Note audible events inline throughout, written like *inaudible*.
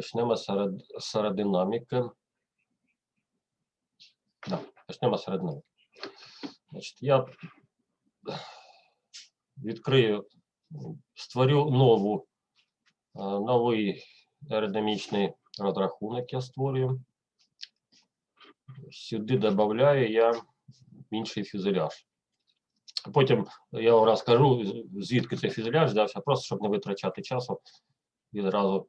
Почнемо з аеродинаміки. Да, почнемо з аеродинаміки. Значить, я відкрию, створю нову, е, новий аеродинамічний розрахунок я створюю. Сюди додаю я інший фюзеляж. Потім я вам розкажу, звідки цей фюзеляж взявся, просто щоб не витрачати часу. Відразу,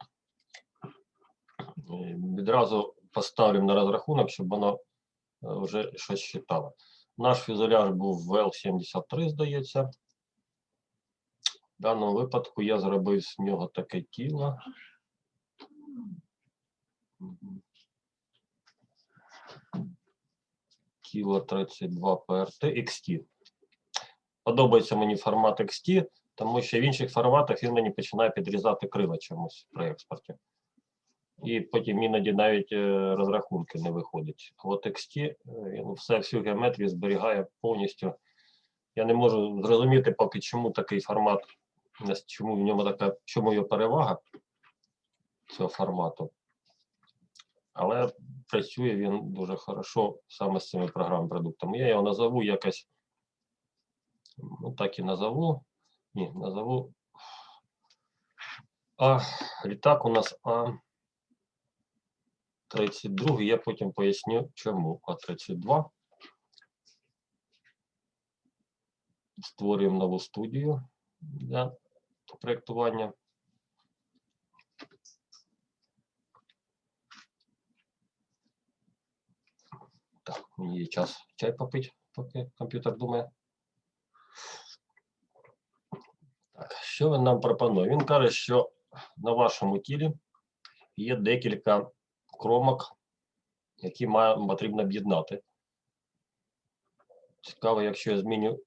відразу поставлю на розрахунок, щоб воно е, вже щось читало. Наш фюзеляж був ВЛ-73, здається. В даному випадку я зробив з нього таке тіло. Тіло 32 ПРТ XT. Подобається мені формат XT, тому що в інших форматах він мені починає підрізати крила чомусь при експорті. І потім іноді навіть е, розрахунки не виходять. От XT е, він все, всю геометрію зберігає повністю. Я не можу зрозуміти поки чому такий формат, чому в ньому така, чому його перевага цього формату. Але працює він дуже хорошо саме з цими програмними продуктами. Я його назову якось, ну так і назову. Ні, назову. А літак у нас А. 32, я потім поясню, чому А32. Створюємо нову студію для проєктування. Так, мені є час чай попити, поки комп'ютер думає. Так, що він нам пропонує? Він каже, що на вашому тілі є декілька кромок, які має, потрібно об'єднати. Цікаво, якщо я зміню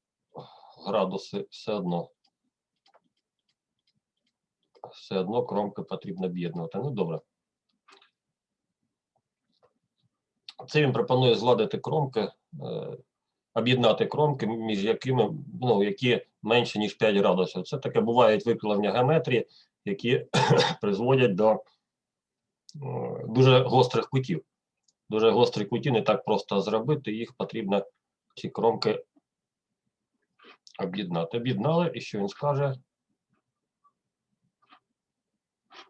градуси, все одно. Все одно кромки потрібно об'єднувати. Ну, добре. Це він пропонує зладити кромки, е, об'єднати кромки, між якими, ну, які менше, ніж 5 градусів. Це таке бувають викривлення геометрії, які *coughs* призводять до дуже гострих кутів. Дуже гострі куті не так просто зробити, їх потрібно ці кромки об'єднати. Об'єднали, і що він скаже?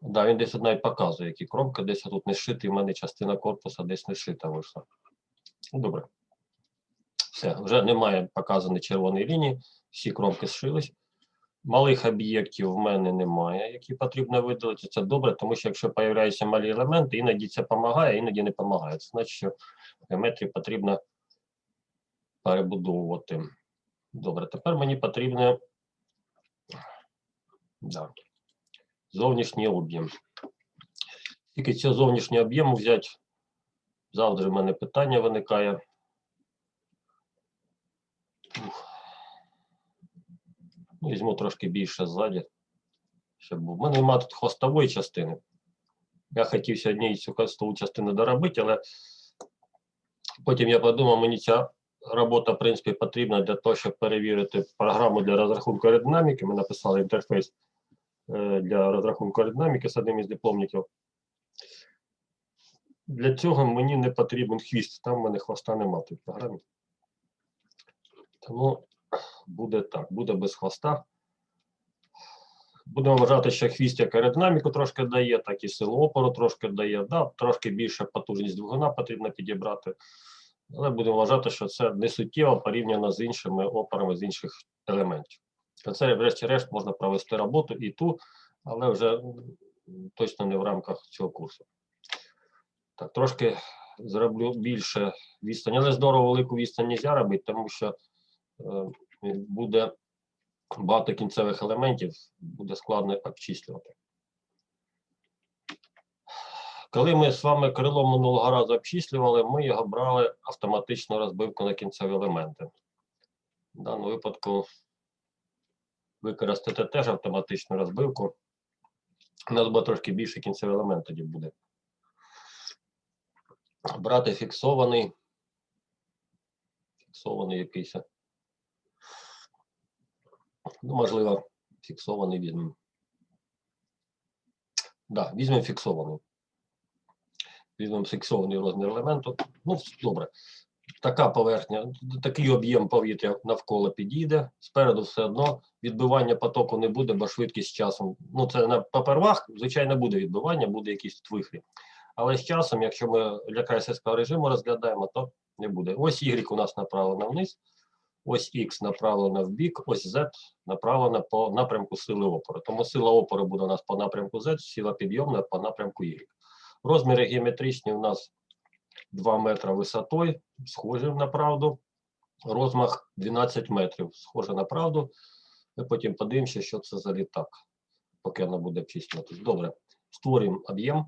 Да, він десь навіть показує, які кромки, десь тут не зшитий, в мене частина корпуса десь не зшита вийшла. Ну, Добре. Все, вже немає показаної червоної лінії, всі кромки зшились. Малих об'єктів в мене немає, які потрібно видалити. Це добре, тому що якщо з'являються малі елементи, іноді це допомагає, іноді не допомагає. Це значить, що геометрію потрібно перебудовувати. Добре, тепер мені потрібно да, зовнішній об'єм. Тільки цього зовнішнього об'єму взяти, завжди в мене питання виникає. Ух. Ну, Візьму трошки більше ззаді, щоб. У мене немає тут хвостової частини. Я хотів сьогодні цю хвостову частину доробити, але потім я подумав, мені ця робота, в принципі, потрібна для того, щоб перевірити програму для розрахунку аеродинаміки. Ми написали інтерфейс е, для розрахунку аеродинаміки з одним із дипломників. Для цього мені не потрібен хвіст, там в мене хвоста нема в програмі. Тому буде так, буде без хвоста. Будемо вважати, що хвіст як аеродинаміку трошки дає, так і силу опору трошки дає. Да, трошки більше потужність двигуна потрібно підібрати. Але будемо вважати, що це не суттєво порівняно з іншими опорами з інших елементів. Це, врешті-решт, можна провести роботу і ту, але вже точно не в рамках цього курсу. Так, трошки зроблю більше відстань, але здорово велику відстань не можна робити, тому що е, буде багато кінцевих елементів, буде складно обчислювати. Коли ми з вами крило минулого разу обчислювали, ми його брали автоматичну розбивку на кінцеві елементи. В даному випадку використати теж автоматичну розбивку. У нас буде трошки більше кінцевий елемент тоді буде. Брати фіксований. Фіксований якийсь. Ну, можливо, фіксований візьмемо. Да, візьмемо фіксований. візьмемо фіксований розмір елементу. Ну, добре. Така поверхня, такий об'єм повітря навколо підійде. Спереду все одно відбивання потоку не буде, бо швидкість часом. Ну, це на попервах, звичайно, буде відбивання, буде якийсь вихрі. Але з часом, якщо ми для крайсерського режиму розглядаємо, то не буде. Ось Y у нас направлена вниз, ось X направлена в бік, ось Z направлена по напрямку сили опору. Тому сила опору буде у нас по напрямку Z, сила підйомна по напрямку Y. Розміри геометричні у нас 2 метри висотою, схожі на правду. Розмах 12 метрів, схоже на правду. Ми потім подивимося, що це за літак, поки вона буде обчислюватись. Добре, створюємо об'єм.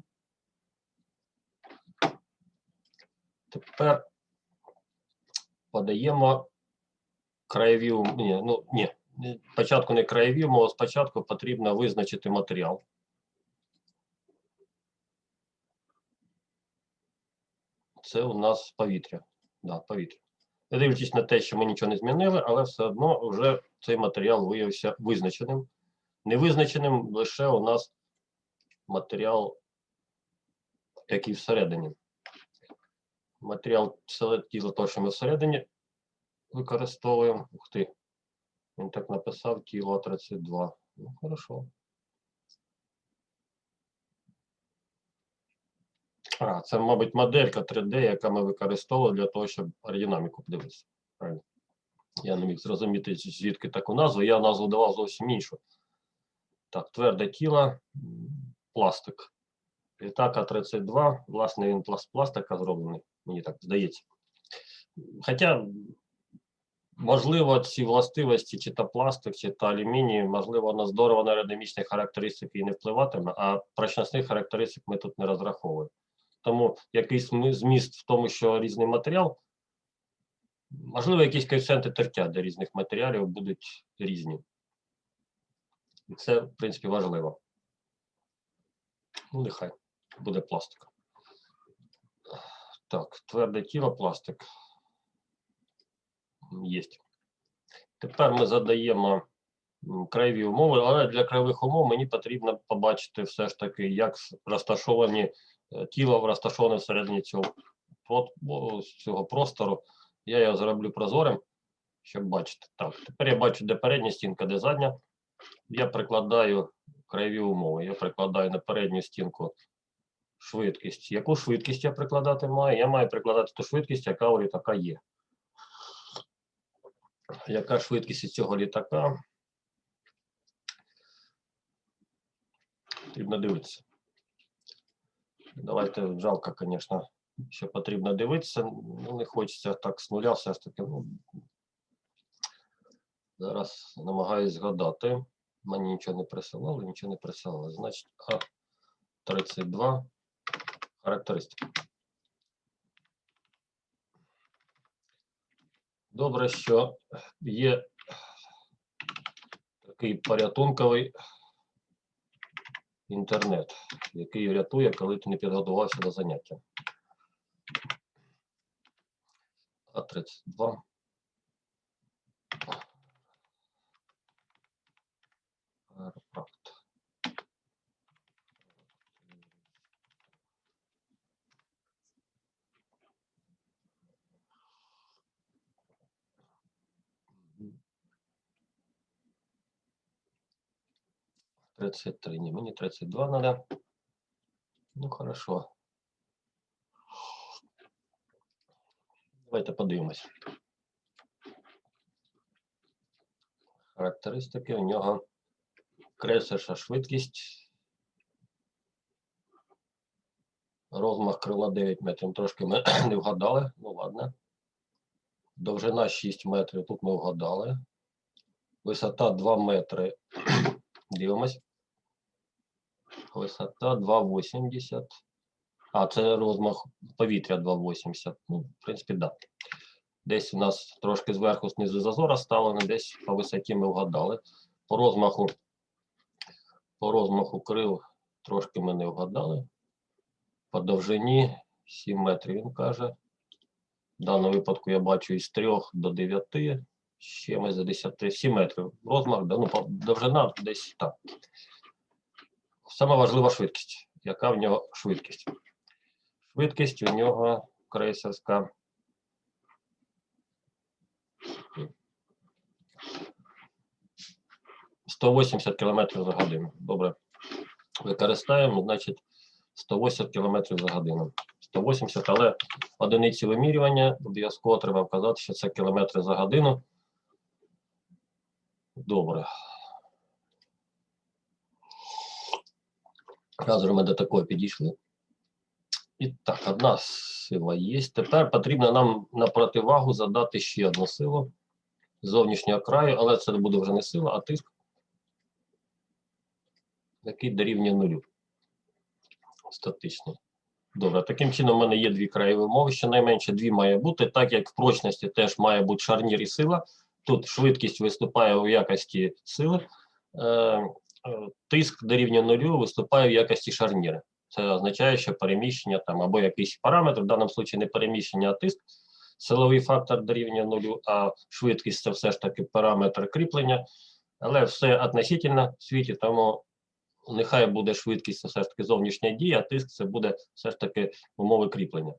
Тепер подаємо краєві, ум- ні, ну ні, спочатку не краєві умови, спочатку потрібно визначити матеріал. Це у нас повітря. Да, повітря. Не дивлячись на те, що ми нічого не змінили, але все одно вже цей матеріал виявився визначеним. Невизначеним лише у нас матеріал, який всередині. Матеріал тіла, то, що ми всередині використовуємо. Ух ти. Він так написав тіло 32. Ну, хорошо. А, це, мабуть, моделька 3D, яка ми використовували для того, щоб аеродинаміку подивитися. Правильно. Я не міг зрозуміти, звідки таку назву. Я назву давав зовсім іншу. Так, тверде тіло, пластик. Літак А-32, власне, він пласт пластика зроблений, мені так здається. Хоча, можливо, ці властивості, чи то пластик, чи то алюміній, можливо, на здорово на аеродинамічні характеристики і не впливатиме, а прочностних характеристик ми тут не розраховуємо. Тому якийсь зміст в тому, що різний матеріал, можливо, якісь коефіцієнти тертя для різних матеріалів будуть різні. І це, в принципі, важливо. Ну, нехай буде пластик. Так, тверде тіло, пластик. Є. Тепер ми задаємо краєві умови, але для краєвих умов мені потрібно побачити все ж таки, як розташовані е, тіло розташоване всередині цього, цього простору. Я його зроблю прозорим, щоб бачити. Так, тепер я бачу, де передня стінка, де задня. Я прикладаю краєві умови. Я прикладаю на передню стінку швидкість. Яку швидкість я прикладати маю? Я маю прикладати ту швидкість, яка у літака є. Яка швидкість цього літака? Потрібно дивитися. Давайте жалко, звісно, що потрібно дивитися. Ну, не хочеться так з нуля, все ж таки. Ну, зараз намагаюсь згадати. Мені нічого не присилали, нічого не присилали. Значить, А32 характеристики. Добре, що є такий порятунковий інтернет, який рятує, коли ти не підготувався до заняття. А32. Аеропорт. Тридцать три, не, мне 32 надо. Ну, хорошо. Давайте подивимось. Характеристики у нього крейсерша швидкість. Розмах крила 9 метрів. Трошки ми *coughs* не вгадали. Ну ладно. Довжина 6 метрів. Тут ми вгадали. Висота 2 метри. Дивимось. Висота 2,80. А, це розмах повітря 2,80. Ну, в принципі, так. Да. Десь у нас трошки зверху знизу зазора стало, десь по висоті ми вгадали. По розмаху, по розмаху крил трошки ми не вгадали. По довжині 7 метрів, він каже. В даному випадку я бачу із 3 до 9, ще ми за 10, 7 метрів. Розмах, да, ну, довжина десь так. Саме важлива швидкість. Яка в нього швидкість? Швидкість у нього крейсерська. – 180 км за годину. Добре. Використаємо, значить, 180 км за годину. 180, але одиниці вимірювання обов'язково треба вказати, що це кілометри за годину. Добре. Раз ми до такої підійшли. І так, одна сила є. Тепер потрібно нам на противагу задати ще одну силу зовнішнього краю, але це буде вже не сила, а тиск, який дорівнює нулю. Статичний. Добре, таким чином, в мене є дві краєві умови, щонайменше дві має бути, так як в прочності теж має бути шарнір і сила. Тут швидкість виступає у якості сили, е, е, тиск дорівнює нулю виступає в якості шарніра. Це означає, що переміщення там або якийсь параметр, в даному випадку не переміщення, а тиск, силовий фактор дорівнює нулю, а швидкість це все ж таки параметр кріплення, але все относительно в світі, тому нехай буде швидкість це все ж таки зовнішня дія, а тиск це буде все ж таки умови кріплення.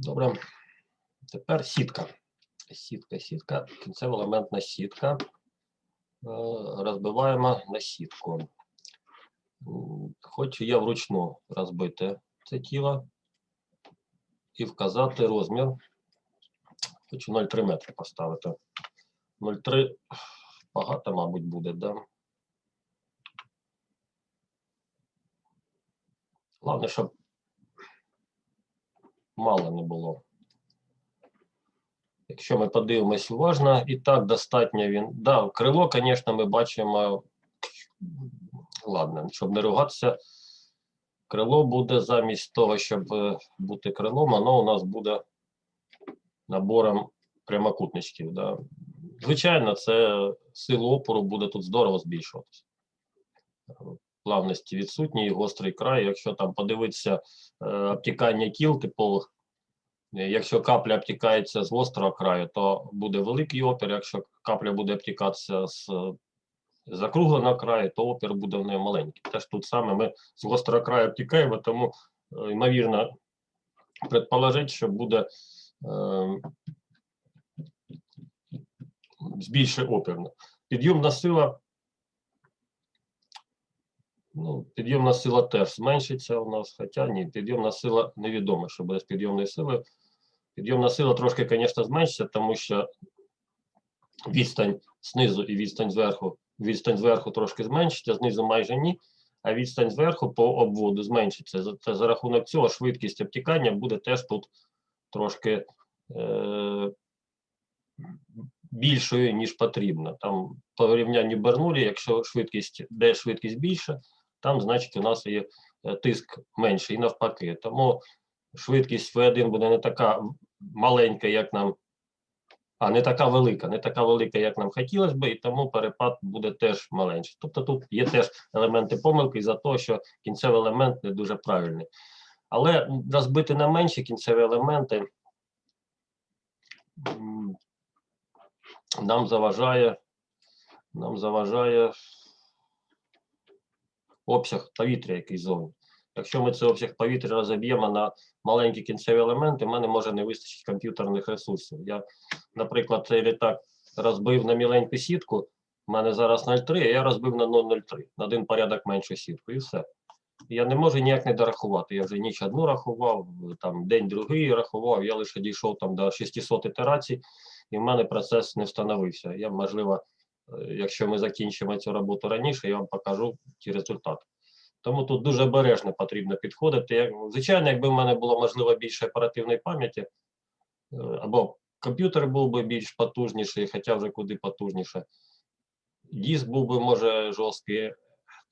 Добре. Тепер сітка. Сітка, сітка, кінцева елементна сітка. Е, Розбиваємо на сітку. Хочу я вручну розбити це тіло і вказати розмір. Хочу 0,3 метри поставити. 0,3 багато, мабуть, буде, да? Головне, щоб мало не було. Якщо ми подивимось уважно, і так достатньо він. Да, крило, звісно, ми бачимо. Ладно, щоб не ругатися, крило буде замість того, щоб е, бути крилом, воно у нас буде набором прямокутничків. Да. Звичайно, це силу опору буде тут здорово збільшуватися. Плавності відсутні і гострий край. Якщо там подивитися е, обтікання кіл е, якщо капля обтікається з гострого краю, то буде великий опір. Якщо капля буде обтікатися з закругленого краю, то опір буде в неї маленький. Теж тут саме ми з гострого краю обтікаємо, тому е, ймовірно предположити, що буде е, збільшує опір. Підйомна сила. Ну, підйомна сила теж зменшиться у нас, хоча ні, підйомна сила невідомо, що буде з підйомною силою. Підйомна сила трошки, звісно, зменшиться, тому що відстань знизу і відстань зверху, відстань зверху трошки зменшиться, знизу майже ні, а відстань зверху по обводу зменшиться. За- за рахунок цього швидкість обтікання буде теж тут трошки е, більшою, ніж потрібно. Там по порівнянню Бернулі, якщо швидкість, де швидкість більша, там, значить, у нас є е, тиск менший і навпаки. Тому швидкість V1 буде не така маленька, як нам, а не така велика, не така велика, як нам хотілося би, і тому перепад буде теж маленький. Тобто тут є теж елементи помилки за те, що кінцевий елемент не дуже правильний. Але розбити на менші кінцеві елементи нам заважає, нам заважає обсяг повітря, який зовні. Якщо ми цей обсяг повітря розіб'ємо на маленькі кінцеві елементи, в мене може не вистачить комп'ютерних ресурсів. Я, наприклад, цей літак розбив на міленьку сітку, в мене зараз 0,3, а я розбив на 0,03, на один порядок меншу сітку, і все. Я не можу ніяк не дорахувати. Я вже ніч одну рахував, там день другий рахував, я лише дійшов там до 600 ітерацій, і в мене процес не встановився. Я, можливо, якщо ми закінчимо цю роботу раніше, я вам покажу ті результати. Тому тут дуже обережно потрібно підходити. Звичайно, якби в мене було можливо більше оперативної пам'яті, е, або комп'ютер був би більш потужніший, хоча вже куди потужніше. Диск був би, може, жорсткий,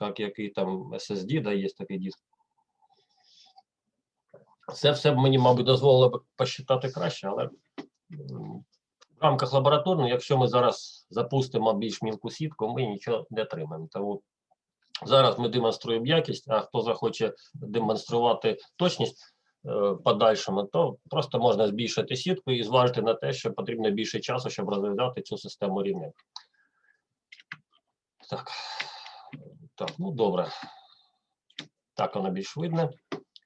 як який там SSD, да, є такий диск. Це все б мені, мабуть, дозволило б посчитати краще, але в рамках лабораторного, якщо ми зараз запустимо більш мілку сітку, ми нічого не отримаємо. Тому зараз ми демонструємо якість, а хто захоче демонструвати точність е, в подальшому, то просто можна збільшити сітку і зважити на те, що потрібно більше часу, щоб розвивати цю систему рівня. Так. Так, ну добре. Так, воно більш видно.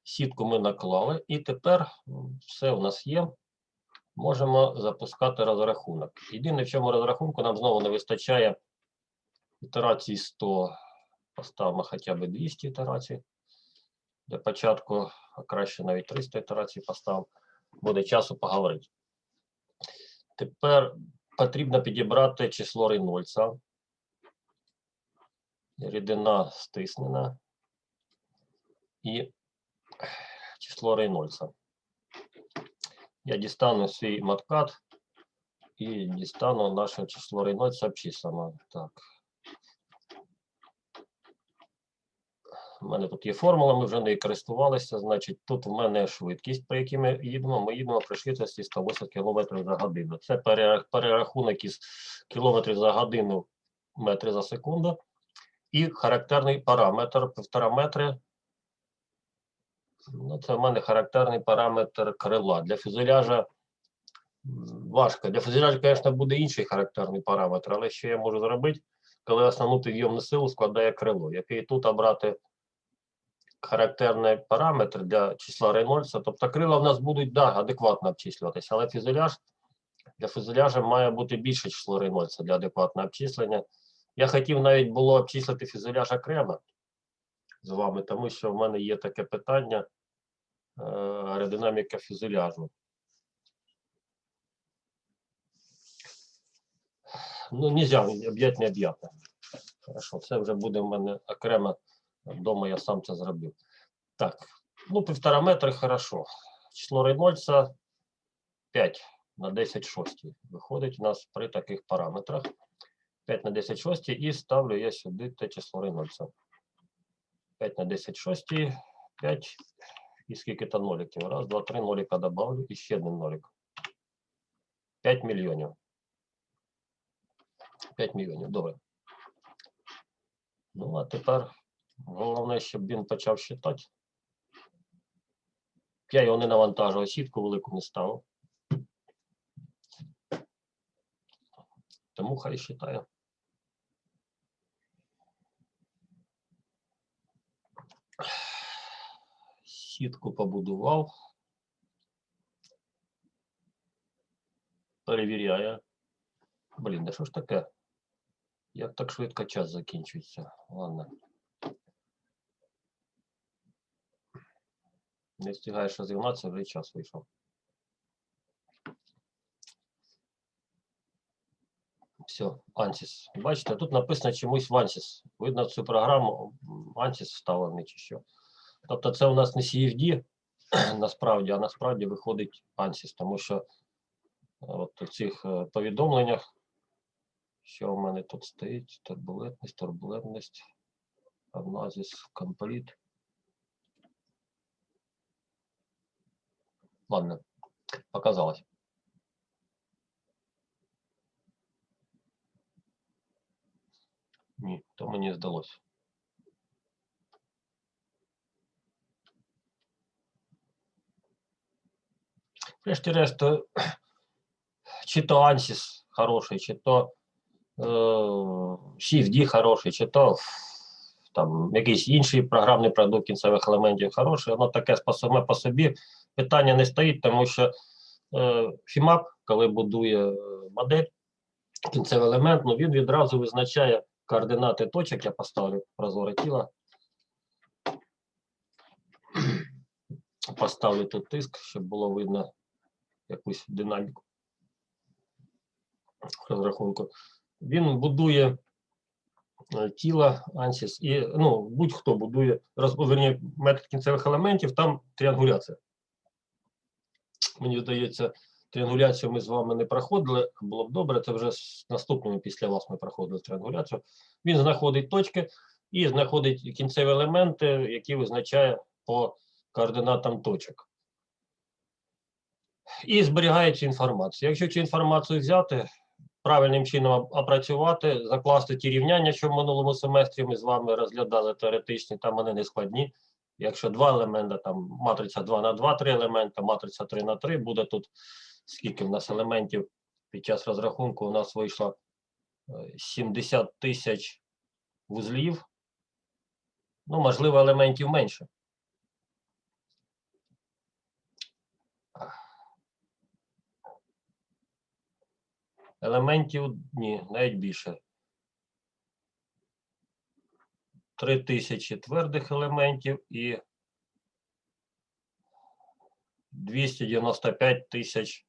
Сітку ми наклали, і тепер все у нас є. Можемо запускати розрахунок. Єдине, в чому розрахунку нам знову не вистачає ітерацій 100. Поставимо хоча б 200 ітерацій. Для початку, а краще навіть 300 ітерацій поставимо. Буде часу поговорити. Тепер потрібно підібрати число Рейнольдса. Рідина стиснена. І число Рейнольдса. Я дістану свій маткат і дістану наше число Рейнольдса обчислено. Так. У мене тут є формула, ми вже нею користувалися. Значить, тут в мене швидкість, по якій ми їдемо. Ми їдемо при швидкості 180 км за годину. Це перерахунок із кілометрів за годину метри за секунду. І характерний параметр півтора метри. Ну, це в мене характерний параметр крила. Для фюзеляжа важко. Для фюзеляжа, звісно, буде інший характерний параметр, але що я можу зробити, коли основну підйомну силу складає крило, який тут обрати характерний параметр для числа Рейнольдса. Тобто крила в нас будуть да, адекватно обчислюватися, але фюзеляж для фюзеляжа має бути більше число Рейнольдса для адекватного обчислення. Я хотів навіть було обчислити фюзеляж окремо з вами, тому що в мене є таке питання е, аеродинаміка фюзеляжу. Ну, нельзя об'ять необ'ятне. Хорошо, це вже буде в мене окремо. Вдома я сам це зробив. Так, ну, півтора метри, хорошо. Число Рейнольдса 5 на 10 шостій. Виходить у нас при таких параметрах. 5 на 10 шостій і ставлю я сюди те число Рейнольдса. 5 на 10 шостій, 5 і скільки то ноликів. Раз, два, три нолика добавлю і ще один нолик. 5 мільйонів. 5 мільйонів, добре. Ну, а тепер головне, щоб він почав считати. Я його не навантажував, сітку велику не ставив. Тому хай считає. Сітку побудував. Перевіряє. Блін, да що ж таке? Як так швидко час закінчується? Ладно. Не встигаєш розігнатися, вже час вийшов. Все, Ansys. Бачите, тут написано чомусь в Ansys. Видно цю програму Ansys вставлений чи що. Тобто це у нас не CFD *clears throat* насправді, а насправді виходить Ansys, тому що е, от у цих е, повідомленнях, що в мене тут стоїть, турбулентність, турбулентність, Agnazis Complete. Ладно, показалось. Ні, то мені здалося. Врешті-решт, *clears throat* чи то Ansys хороший, чи то е, CFD хороший, чи то там якийсь інший програмний продукт кінцевих елементів хороший, воно таке саме по собі питання не стоїть, тому що е, FIMAP, коли будує е, модель, кінцевий елемент, ну він відразу визначає координати точок, я поставлю прозоре тіло. *clears throat* Поставлю тут тиск, щоб було видно якусь динаміку розрахунку. Він будує е, тіло ANSYS і ну, будь-хто будує роз, верні, метод кінцевих елементів, там тріангуляція. Мені здається, тріангуляцію ми з вами не проходили, було б добре, це вже з наступними після вас ми проходили тріангуляцію. Він знаходить точки і знаходить кінцеві елементи, які визначає по координатам точок. І зберігає цю інформацію. Якщо цю інформацію взяти, правильним чином опрацювати, закласти ті рівняння, що в минулому семестрі ми з вами розглядали теоретичні, там вони не складні. Якщо два елемента, там матриця 2 на 2, три елемента, матриця 3 на 3, буде тут скільки в нас елементів під час розрахунку у нас вийшло е, 70 тисяч вузлів Ну, можливо, елементів менше. Елементів ні, навіть більше. Три тисячі твердих елементів і 295 тисяч.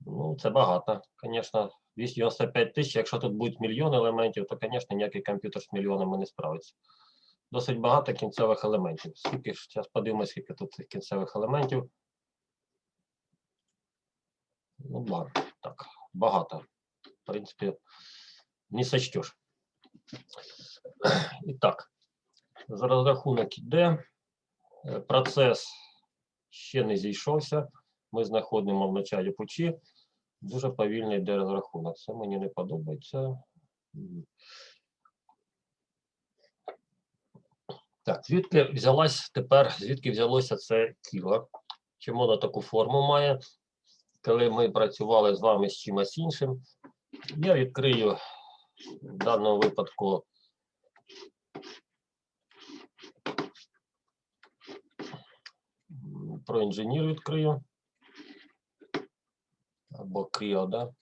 Ну, це багато, звісно. 295 тисяч, якщо тут будуть мільйон елементів, то, звісно, ніякий комп'ютер з мільйонами не справиться. Досить багато кінцевих елементів. Скільки ж, зараз подивимося, скільки тут кінцевих елементів. Ну, ба- так, багато. В принципі, не сочтеш. *clears throat* І так, за розрахунок іде. Е, Процес ще не зійшовся. Ми знаходимо в началі пучі. Дуже повільний йде розрахунок. Це мені не подобається. Так, звідки взялась тепер, звідки взялося це тіло? Чому воно таку форму має? Коли ми працювали з вами з чимось іншим, я відкрию в даному випадку про інженер відкрию. Або Кріо, да?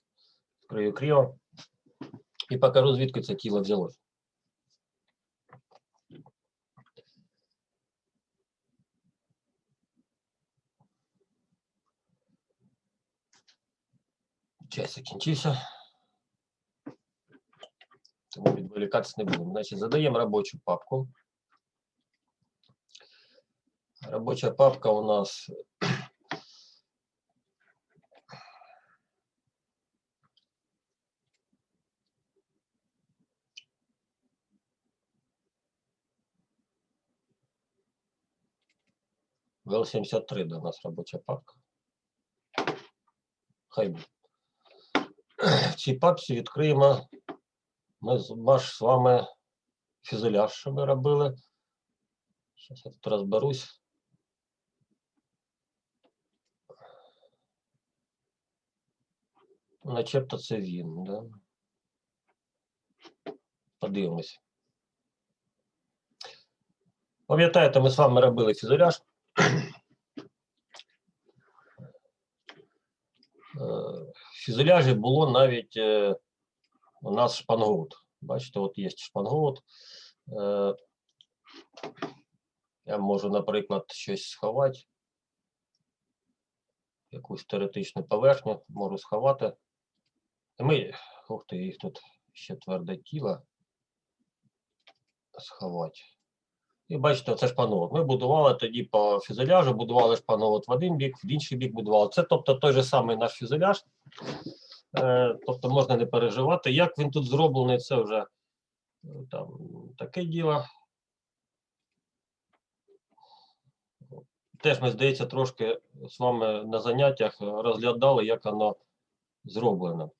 Відкрию Кріо. І покажу, звідки це тіло взялось. Час закінчився. Тому відволікатися не будемо. Значить, задаємо робочу папку. Робоча папка у нас ВЛ-73 до нас робоча папка. Хай буде. В цій папці відкриємо ми ваш з вами фюзеляж, що ми робили. Зараз я тут розберусь. Начебто це він, да? Подивимось. Пам'ятаєте, ми з вами робили фюзеляж. Е, В фюзеляжі було навіть е, у нас шпангоут. Бачите, от є шпангоут. Е, Я можу, наприклад, щось сховати. Якусь теоретичну поверхню можу сховати. Ми, ух ти, їх тут ще тверде тіло сховати. І бачите, це шпановод. Ми будували тоді по фюзеляжу, будували шпановод в один бік, в інший бік будували. Це тобто той же самий наш фюзеляж. Е, тобто можна не переживати. Як він тут зроблений, це вже е, там таке діло. Теж ми, здається, трошки з вами на заняттях розглядали, як воно зроблено.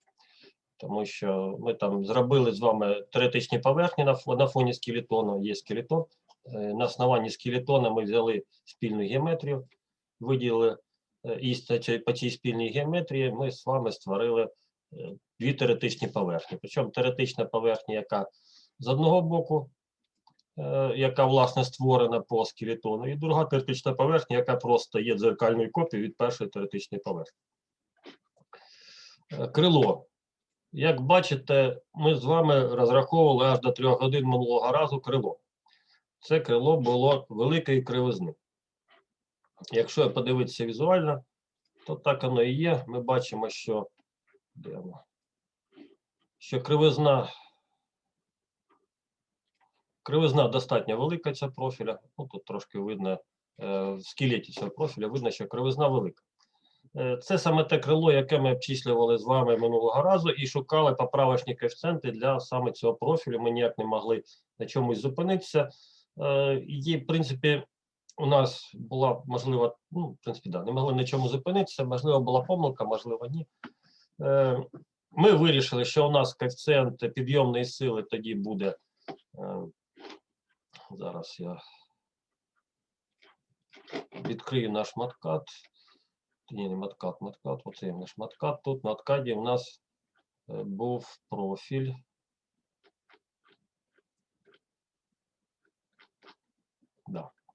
Тому що ми там зробили з вами теоретичні поверхні на фоні скелетону, є скелетон. Е, На основанні скелетона ми взяли спільну геометрію, виділили е, і по цій спільній геометрії ми з вами створили е, дві теоретичні поверхні. Причому теоретична поверхня, яка з одного боку, яка власне створена по скелетону, і друга теоретична поверхня, яка просто є дзеркальною копією від першої теоретичної поверхні. Крило. Як бачите, ми з вами розраховували аж до трьох годин минулого разу крило. Це крило було великої кривизни. Якщо подивитися візуально, то так воно і є. Ми бачимо, що, що кривизна, кривизна достатньо велика ця профіля. Ну, тут трошки видно е, в скелеті цього профіля, видно, що кривизна велика. Е, Це саме те крило, яке ми обчислювали з вами минулого разу і шукали поправочні коефіцієнти для саме цього профілю. Ми ніяк не могли на чомусь зупинитися. Е, І, в принципі, у нас була можливо, ну, в принципі, да, не могли на чому зупинитися, можливо, була помилка, можливо, ні. Е, Ми вирішили, що у нас коефіцієнт підйомної сили тоді буде. е, Зараз я відкрию наш маткат. Ні, не маткат, маткат, оце наш маткат. Тут на ткаді у нас був профіль.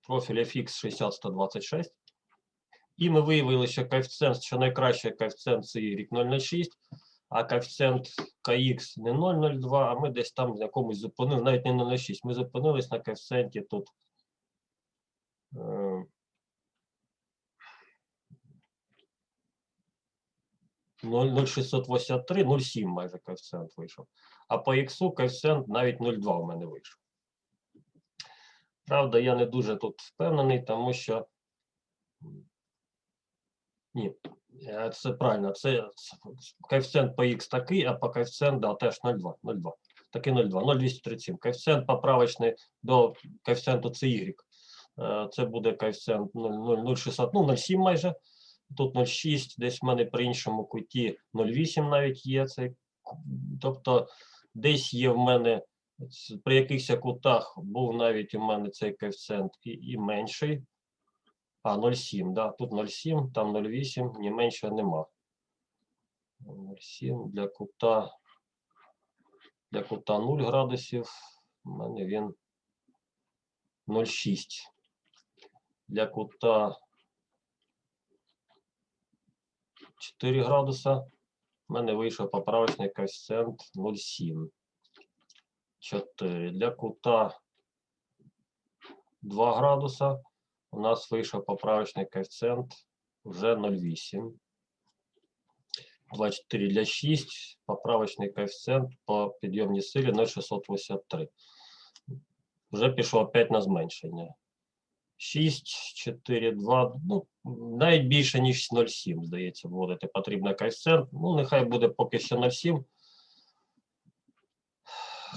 Профіль FX 60126. І ми виявили, що коефіцієнт, що найкращий коефіцієнт це Y 006, а коефіцієнт KX не 0,02, а ми десь там в якомусь зупинили, навіть не 0,06. Ми зупинились на коефіцієнті тут. е, 0,0683, 0,7 майже коефіцієнт вийшов. А по X коефіцієнт навіть 0,2 у мене вийшов. Правда, я не дуже тут впевнений, тому що. Ні, е, це правильно. Це коефіцієнт по X такий, а по коефіцієнт да, теж 0,2. 0,2. Таки 0,2, 0,237. Коефіцієнт поправочний до коефіцієнту CY. Е, Це буде коефіцієнт 0,60, ну 0,7 майже. Тут 0,6, десь в мене при іншому куті 0,8 навіть є цей. Тобто десь є в мене при якихось кутах був навіть у мене цей коефіцієнт і, і менший. А, 0,7, да, тут 0,7, там 0,8, ні менше нема. 0,7 для кута, для кута 0 градусів, у мене він 0,6. Для кута 4 градуса, в мене вийшов поправочний коефіцієнт 0,7. 4. Для кута 2 градуса у нас вийшов поправочний коефіцієнт вже 0,8. 24 для 6, поправочний коефіцієнт по підйомній силі 0,683. Вже пішов опять на зменшення. 6, 4, 2, ну, навіть більше, ніж 0,7, здається, вводити потрібно коефіцієнт. Ну, нехай буде поки що 0,7.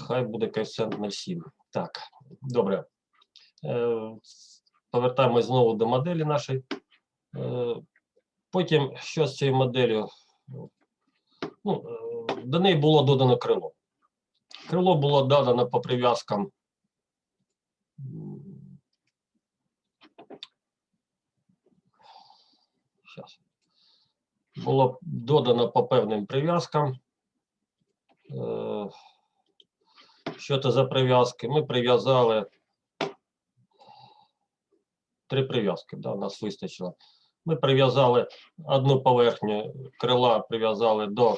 Хай буде коефіцієнт 0,7. Так, добре. Е, Повертаємось знову до моделі нашої. Е, Потім, що з цією моделлю? Ну, е, до неї було додано крило. Крило було додано по прив'язкам. Було додано по певним прив'язкам. Що це за прив'язки? Ми прив'язали три прив'язки, да, у нас вистачило. Ми прив'язали одну поверхню крила, прив'язали до